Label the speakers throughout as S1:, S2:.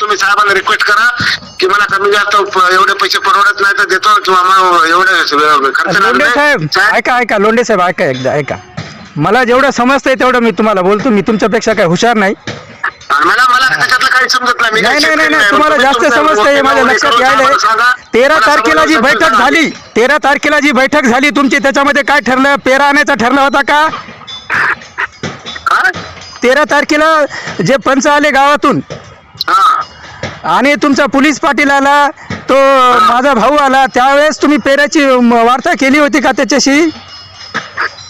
S1: तुम्ही साहेबांना रिक्वेस्ट करा की मला कमी जास्त एवढे पैसे परवडत नाही तर देतो किंवा मग एवढे खर्च लागले.
S2: लोंढे साहेब ऐका ऐका लोंढे साहेब ऐका एकदा ऐका. मला जेवढं समजतंय तेवढं मी तुम्हाला बोलतो. मी तुमच्यापेक्षा काय हुशार नाही.
S1: मला मला त्याच्यातलं काही समजत नाही.
S2: नाही
S1: काही
S2: तुम्हाला
S1: तुम्ही
S2: जास्त समजतंय माझ्या लक्षात
S1: सांगा.
S2: तेरा तारखेला जी बैठक. झाली तेरा तारखेला जी बैठक झाली तुमची त्याच्यामध्ये काय ठरलं? पेरा आणायचा ठरला होता का? तेरा तारखेला जे पंच आले गावातून आणि तुमचा पोलीस पाटील आला तो माझा भाऊ आला त्यावेळेस तुम्ही पेऱ्याची म, वार्ता केली होती का त्याच्याशी?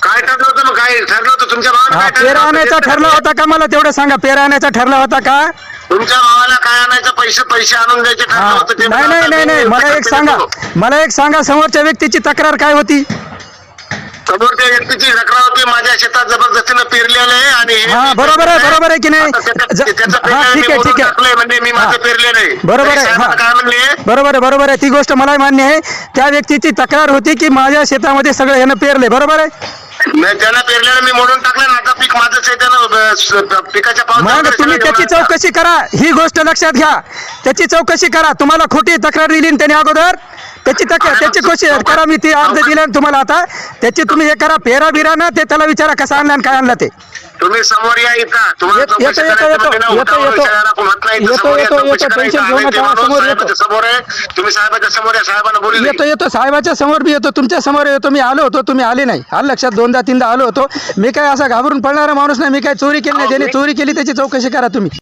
S1: काय ठरलं होतं मग? काय ठरलं होतं? तुमच्या भावाला
S2: हा,
S1: काय ठरलं
S2: पेरा
S1: होतं?
S2: आणायचा ठरला होता का? मला तेवढं सांगा पेरा आणायचा ठरला होता का?
S1: तुमच्या भावाला काय आणायचं? पैसे पैसे आणून द्यायचे ठरलं होतं ते
S2: नाही नाही नाही मला एक सांगा. मला एक सांगा समोरच्या व्यक्तीची तक्रार काय होती?
S1: समोर त्या व्यक्तीची तक्रार होती माझ्या शेतात जबरदस्तीनं पेरलेलं आहे आणि हे
S2: हा,
S1: मी
S2: बरोबर आहे, बरोबर आहे की नाही?
S1: आता त्याचं-
S2: ज-
S1: त्याचं
S2: हा,
S1: पेरलेलं
S2: ठीक आहे, ठीक आहे.
S1: टाकलंय म्हणजे मी माझं
S2: हा.
S1: पेरलेलं आहे
S2: बरोबर आहे, हा.
S1: काय म्हणले
S2: बरोबर आहे बरोबर आहे ती गोष्ट मला मान्य आहे त्या व्यक्तीची तक्रार होती की माझ्या शेतामध्ये सगळं यानं पेरले बरोबर आहे
S1: नाही, त्याला पेरलेलं मी मोडून टाकलं ना आता पीक माझंच आहे त्यानं अं, स- पिकाच्या
S2: मग
S1: पावसामध्ये
S2: तुम्ही
S1: सगळं
S2: त्याची. चौकशी करा ही गोष्ट लक्षात घ्या त्याची चौकशी करा तुम्हाला खोटी तक्रार दिली ना त्याने अगोदर त्याची त्याची कोशी करा मी ती अर्ज दिला तुम्हाला आता त्याची तुम्ही हे करा. पेरा बिरा ना ते त्याला विचारा कसा आणला आणि काय आणला ते.
S1: तुम्ही समोर या इथं. तुम्हाला
S2: येतो, येतो. टेन्शन घेऊ नका, समोर.
S1: साहेबाच्या समोर आहे. तुम्ही साहेबाच्या समोर या साहेबांना बोलू
S2: येतो येतो. साहेबाच्या समोर बी येतो. तुमच्यासमोर येतो. मी आलो होतो. तुम्ही आले नाही. आलं लक्षात. दोनदा तीनदा आलो होतो. मी काय असा घाबरून पडणारा माणूस नाही. मी काय चोरी केली नाही. ज्याने चोरी केली त्याची चौकशी करा तुम्ही.